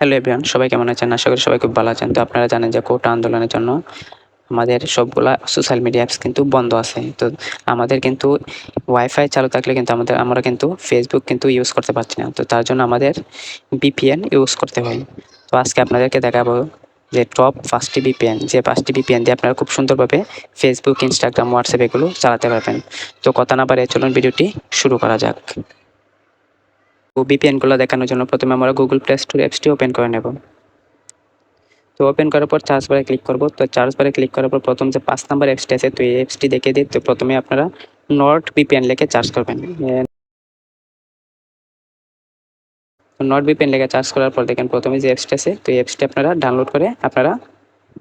Hello everyone, সবাই কেমন আছেন? আশা করি সবাই খুব ভালো আছেন। তো আপনারা জানেন যে কোটা আন্দোলনের জন্য আমাদের সবগুলা সোশ্যাল মিডিয়া অ্যাপস কিন্তু বন্ধ আছে। তো আমাদের কিন্তু ওয়াইফাই চালু থাকলে কিন্তু আমাদের, আমরা কিন্তু ফেসবুক কিন্তু ইউজ করতে পারছি না। তো তার জন্য আমাদের বিপিএন ইউজ করতে হয়। তো আজকে আপনাদেরকে দেখাবো যে টপ পাঁচটি বিপিএন যে পাঁচটি বিপিএন দিয়ে আপনারা খুব সুন্দরভাবে ফেসবুক ইনস্টাগ্রাম হোয়াটসঅ্যাপ এগুলো চালাতে পারবেন। তো কথা না পারে চলুন ভিডিওটি শুরু করা যাক। ভিপিএনগুলো দেখানোর জন্য প্রথমে আমরা গুগল প্লে স্টোর অ্যাপসটি ওপেন করে নেব। তো ওপেন করার পর চার্জ বারে ক্লিক করব। তো চার্জ বারে ক্লিক করার পর প্রথম যে পাঁচ নাম্বার অ্যাপসটি আছে, তো এই অ্যাপসটি দেখে দিই। তো প্রথমে আপনারা নট ভিপিএন লিখে চার্জ করবেন। নট ভিপিএন লিখে চার্জ করার পর দেখেন প্রথমে যে অ্যাপসটি আছে, তো এই অ্যাপসটি আপনারা ডাউনলোড করে আপনারা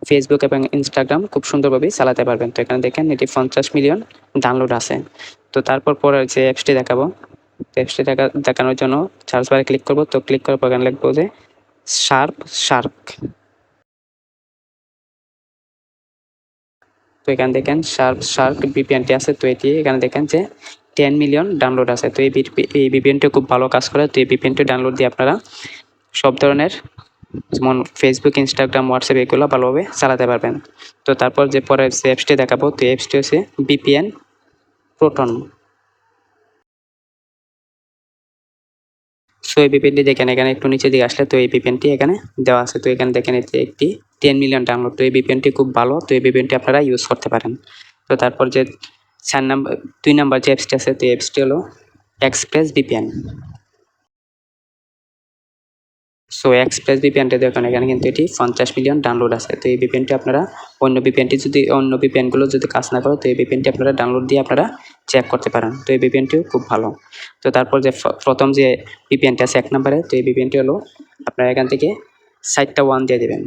ফেসবুক এবং ইনস্টাগ্রাম খুব সুন্দরভাবেই চালাতে পারবেন। তো এখানে দেখেন এটি পঞ্চাশ মিলিয়ন ডাউনলোড আছে। তো তারপর পরে যে অ্যাপসটি দেখাবো টেক্সটে দেখা, দেখানোর জন্য সার্চ বারে ক্লিক করব। তো ক্লিক করার পর এখানে লিখব যে শার্প শার্ক তো এখানে দেখেন শার্প শার্ক বিপিএনটি আছে। তো এটি এখানে দেখেন যে টেন মিলিয়ন ডাউনলোড আছে। তো এই এই বিপিএনটি খুব ভালো কাজ করে। তো এই বিপিএনটি ডাউনলোড দিয়ে আপনারা সব ধরনের যেমন ফেসবুক ইনস্টাগ্রাম হোয়াটসঅ্যাপ এগুলো ভালোভাবে চালাতে পারবেন। তো তারপর যে পরে যে অ্যাপসটি দেখাবো, তো অ্যাপসটি হচ্ছে বিপিএন প্রোটন সো এই বিপিএনটি দেখেন, এখানে একটু নিচে দিকে আসলে তো এই বিপিএনটি এখানে দেওয়া আছে। তো এখানে দেখেন, এতে একটি টেন মিলিয়ন ডাউনলোড তো এই বিপিএনটি খুব ভালো। তো এই বিপিএনটি আপনারা ইউজ করতে পারেন। তো তারপর যে চার নাম্বার, দুই নাম্বার যে অ্যাপসটি আছে, তো অ্যাপসটি হলো এক্সপ্রেস বিপিএন সো এক্সপ্রেস ভিপিএনটা দেখুন, এখানে কিন্তু এটি পঞ্চাশ মিলিয়ন ডাউনলোড আছে। তো এই ভিপিএনটি আপনারা অন্য ভিপিএনটি যদি, অন্য ভিপিএনগুলো যদি কাজ না করে, তো এই ভিপিএনটি আপনারা ডাউনলোড দিয়ে আপনারা চেক করতে পারেন। তো এই ভিপিএনটিও খুব ভালো। তো তারপর যে প্রথম যে ভিপিএনটি আছে এক নম্বরে, তো এই ভিপিএনটি হলো আপনারা এখান থেকে সাইটটা ওয়ান দিয়ে দেবেন।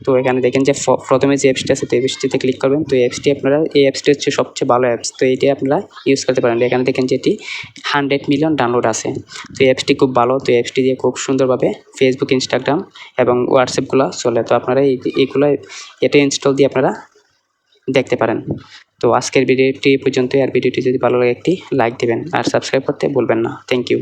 তো এখানে দেখেন যে প্রথমে যে অ্যাপসটি আছে, তো এই অ্যাপসটিতে ক্লিক করবেন। তো এই অ্যাপসটি আপনারা, এই অ্যাপসটি হচ্ছে সবচেয়ে ভালো অ্যাপস তো এটি আপনারা ইউজ করতে পারেন। এখানে দেখেন যে এটি হান্ড্রেড মিলিয়ন ডাউনলোড আছে। তো এই অ্যাপসটি খুব ভালো। তো এই অ্যাপসটি দিয়ে খুব সুন্দরভাবে ফেসবুক ইনস্টাগ্রাম এবং হোয়াটসঅ্যাপগুলো চলে। তো আপনারা এইগুলো এটা ইনস্টল দিয়ে আপনারা দেখতে পারেন। তো আজকের ভিডিওটি পর্যন্ত আর ভিডিওটি যদি ভালো লাগে একটি লাইক দেবেন। আর সাবস্ক্রাইব করতে ভুলবেন না। Thank you